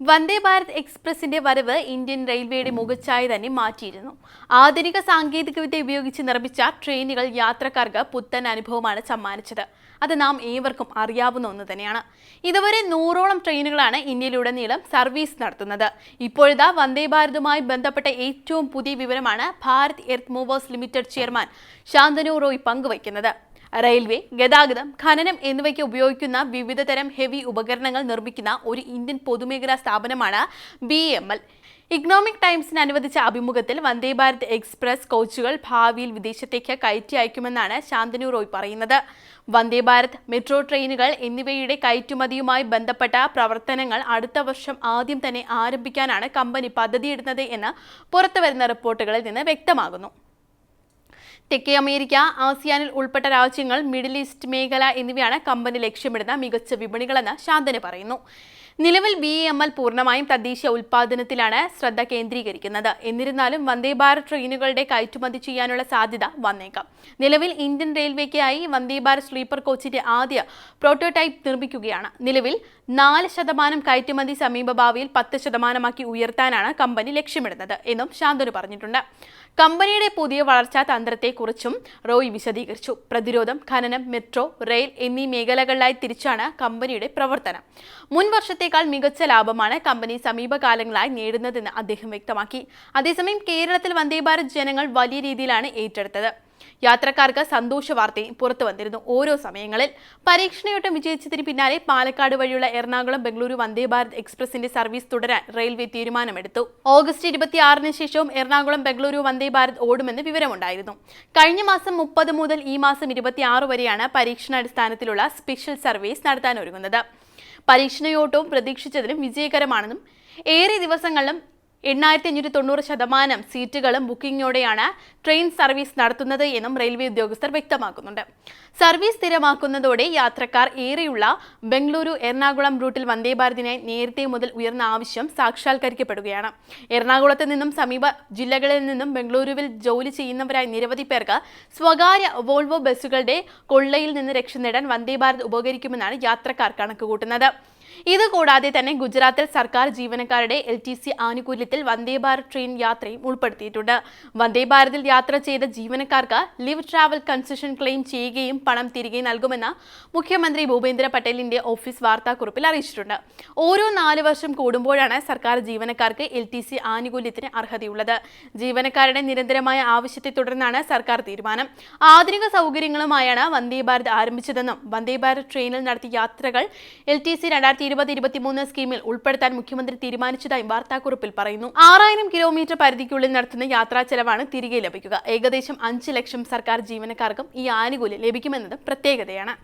വന്ദേ ഭാരത് എക്സ്പ്രസിന്റെ വരവ് ഇന്ത്യൻ റെയിൽവേയുടെ മുഖച്ഛായ തന്നെ മാറ്റിയിരുന്നു. ആധുനിക സാങ്കേതികവിദ്യ ഉപയോഗിച്ച് നിർമ്മിച്ച ട്രെയിനുകൾ യാത്രക്കാർക്ക് പുത്തൻ അനുഭവമാണ് സമ്മാനിച്ചത്. അത് നാം ഏവർക്കും അറിയാവുന്ന ഒന്ന് തന്നെയാണ്. ഇതുവരെ നൂറോളം ട്രെയിനുകളാണ് ഇന്ത്യയിലുടനീളം സർവീസ് നടത്തുന്നത്. ഇപ്പോഴത്തെ വന്ദേ ഭാരതുമായി ബന്ധപ്പെട്ട ഏറ്റവും പുതിയ വിവരമാണ് Bharat earth movers limited chairman Shantanu Roy പങ്കുവയ്ക്കുന്നത്. റെയിൽവേ ഗതാഗതം ഖനനം എന്നിവയ്ക്ക് ഉപയോഗിക്കുന്ന വിവിധ തരം ഹെവി ഉപകരണങ്ങൾ നിർമ്മിക്കുന്ന ഒരു ഇന്ത്യൻ പൊതുമേഖലാ സ്ഥാപനമാണ് ബി എം എൽ. ഇക്കണോമിക് ടൈംസിന് അനുവദിച്ച അഭിമുഖത്തിൽ വന്ദേ ഭാരത് എക്സ്പ്രസ് കോച്ചുകൾ ഭാവിയിൽ വിദേശത്തേക്ക് കയറ്റി അയക്കുമെന്നാണ് ശാന്തനു റോയ് പറയുന്നത്. വന്ദേ ഭാരത് മെട്രോ ട്രെയിനുകൾ എന്നിവയുടെ കയറ്റുമതിയുമായി ബന്ധപ്പെട്ട പ്രവർത്തനങ്ങൾ അടുത്ത വർഷം ആദ്യം തന്നെ ആരംഭിക്കാനാണ് കമ്പനി പദ്ധതിയിടുന്നത് എന്ന് പുറത്തുവരുന്ന റിപ്പോർട്ടുകളിൽ നിന്ന് വ്യക്തമാകുന്നു. തെക്കേ അമേരിക്ക ആസിയാനിൽ ഉൾപ്പെട്ട രാജ്യങ്ങൾ മിഡിൽ ഈസ്റ്റ് മേഖല എന്നിവയാണ് കമ്പനി ലക്ഷ്യമിടുന്ന മികച്ച വിപണികളെന്ന് ശാന്തന് പറയുന്നു. നിലവിൽ ബി എം എൽ പൂർണമായും തദ്ദേശീയ ഉൽപ്പാദനത്തിലാണ് ശ്രദ്ധ കേന്ദ്രീകരിക്കുന്നത്. എന്നിരുന്നാലും വന്ദേ ഭാരത് ട്രെയിനുകളുടെ കയറ്റുമതി ചെയ്യാനുള്ള സാധ്യത വന്നേക്കാം. നിലവിൽ ഇന്ത്യൻ റെയിൽവേക്കായി വന്ദേ ഭാരത് സ്ലീപ്പർ കോച്ചിന്റെ ആദ്യ പ്രോട്ടോടൈപ്പ് നിർമ്മിക്കുകയാണ്. നിലവിൽ നാല് ശതമാനം കയറ്റുമതി സമീപഭാവിയിൽ പത്ത് ശതമാനമാക്കി ഉയർത്താനാണ് കമ്പനി ലക്ഷ്യമിടുന്നത് എന്നും ശാന്തനു പറഞ്ഞിട്ടുണ്ട്. കമ്പനിയുടെ പുതിയ വളർച്ചാ തന്ത്രത്തെക്കുറിച്ചും റോയ് വിശദീകരിച്ചു. പ്രതിരോധം ഖനനം മെട്രോ റെയിൽ എന്നീ മേഖലകളിലായി തിരിച്ചാണ് കമ്പനിയുടെ പ്രവർത്തനം. മുൻ വർഷത്തേക്കാൾ മികച്ച ലാഭമാണ് കമ്പനി സമീപകാലങ്ങളായി നേടുന്നതെന്ന് അദ്ദേഹം വ്യക്തമാക്കി. അതേസമയം കേരളത്തിൽ വന്ദേ ഭാരത് ജനങ്ങൾ വലിയ രീതിയിലാണ് ഏറ്റെടുത്തത്. യാത്രക്കാർക്ക് സന്തോഷ വാർത്തയും പുറത്തു വന്നിരുന്നു ഓരോ സമയങ്ങളിൽ. പരീക്ഷണയോട്ടം വിജയിച്ചതിന് പിന്നാലെ പാലക്കാട് വഴിയുള്ള എറണാകുളം ബംഗളൂരു വന്ദേ ഭാരത് എക്സ്പ്രസിന്റെ സർവീസ് തുടരാൻ റെയിൽവേ തീരുമാനമെടുത്തു. ഓഗസ്റ്റ് ഇരുപത്തിയാറിന് ശേഷവും എറണാകുളം ബംഗളൂരു വന്ദേ ഭാരത് ഓടുമെന്ന് വിവരമുണ്ടായിരുന്നു. കഴിഞ്ഞ മാസം മുപ്പത് മുതൽ ഈ മാസം ഇരുപത്തിയാറ് വരെയാണ് പരീക്ഷണാടിസ്ഥാനത്തിലുള്ള സ്പെഷ്യൽ സർവീസ് നടത്താൻ ഒരുങ്ങുന്നത് പരീക്ഷണയോട്ടവും പ്രതീക്ഷിച്ചതിലും വിജയകരമാണെന്നും ഏറെ ദിവസങ്ങളിലും എണ്ണായിരത്തി അഞ്ഞൂറ്റി തൊണ്ണൂറ് ശതമാനം സീറ്റുകളും ബുക്കിംഗോടെയാണ് ട്രെയിൻ സർവീസ് നടത്തുന്നത് എന്നും റെയിൽവേ ഉദ്യോഗസ്ഥർ വ്യക്തമാക്കുന്നുണ്ട്. സർവീസ് സ്ഥിരമാക്കുന്നതോടെ യാത്രക്കാർ ഏറെയുള്ള ബംഗളൂരു എറണാകുളം റൂട്ടിൽ വന്ദേ ഭാരതിനായി നേരത്തെ മുതൽ ഉയർന്ന ആവശ്യം സാക്ഷാത്കരിക്കപ്പെടുകയാണ്. എറണാകുളത്ത് നിന്നും സമീപ ജില്ലകളിൽ നിന്നും ബംഗളൂരുവിൽ ജോലി ചെയ്യുന്നവരായ നിരവധി പേർക്ക് സ്വകാര്യ വോൾവോ ബസ്സുകളുടെ കൊള്ളയിൽ നിന്ന് രക്ഷ നേടാൻ വന്ദേ ഭാരത് ഉപകരിക്കുമെന്നാണ് യാത്രക്കാർ കണക്കുകൂട്ടുന്നത്. ഇതുകൂടാതെ തന്നെ ഗുജറാത്തിൽ സർക്കാർ ജീവനക്കാരുടെ എൽ ടി സി ആനുകൂല്യത്തിൽ വന്ദേ ഭാരത് ട്രെയിൻ യാത്രയും ഉൾപ്പെടുത്തിയിട്ടുണ്ട്. വന്ദേ ഭാരതിൽ യാത്ര ചെയ്ത ജീവനക്കാർക്ക് ലിവ് ട്രാവൽ കൺസെഷൻ ക്ലെയിം ചെയ്യുകയും പണം തിരികെ നൽകുമെന്ന് മുഖ്യമന്ത്രി ഭൂപേന്ദ്ര പട്ടേലിന്റെ ഓഫീസ് വാർത്താക്കുറിപ്പിൽ അറിയിച്ചിട്ടുണ്ട്. ഓരോ നാല് വർഷം കൂടുമ്പോഴാണ് സർക്കാർ ജീവനക്കാർക്ക് എൽ ടി സി ആനുകൂല്യത്തിന് അർഹതയുള്ളത്. ജീവനക്കാരുടെ നിരന്തരമായ ആവശ്യത്തെ തുടർന്നാണ് സർക്കാർ തീരുമാനം. ആധുനിക സൗകര്യങ്ങളുമായാണ് വന്ദേ ഭാരത് ആരംഭിച്ചതെന്നും വന്ദേ ഭാരത് ട്രെയിനിൽ നടത്തിയ യാത്രകൾ എൽ ടി സി രണ്ടായിരത്തി ഇരുപത് ഇരുപത്തിമൂന്ന് സ്കീമിൽ ഉൾപ്പെടുത്താൻ മുഖ്യമന്ത്രി തീരുമാനിച്ചതായും വാർത്താക്കുറിപ്പിൽ പറയുന്നു. ആറായിരം കിലോമീറ്റർ പരിധിക്കുള്ളിൽ നടത്തുന്ന യാത്രാ ചെലവാണ് തിരികെ ലഭിക്കുക. ഏകദേശം അഞ്ച് ലക്ഷം സർക്കാർ ജീവനക്കാർക്കും ഈ ആനുകൂല്യം ലഭിക്കുമെന്നത് പ്രത്യേകതയാണ്.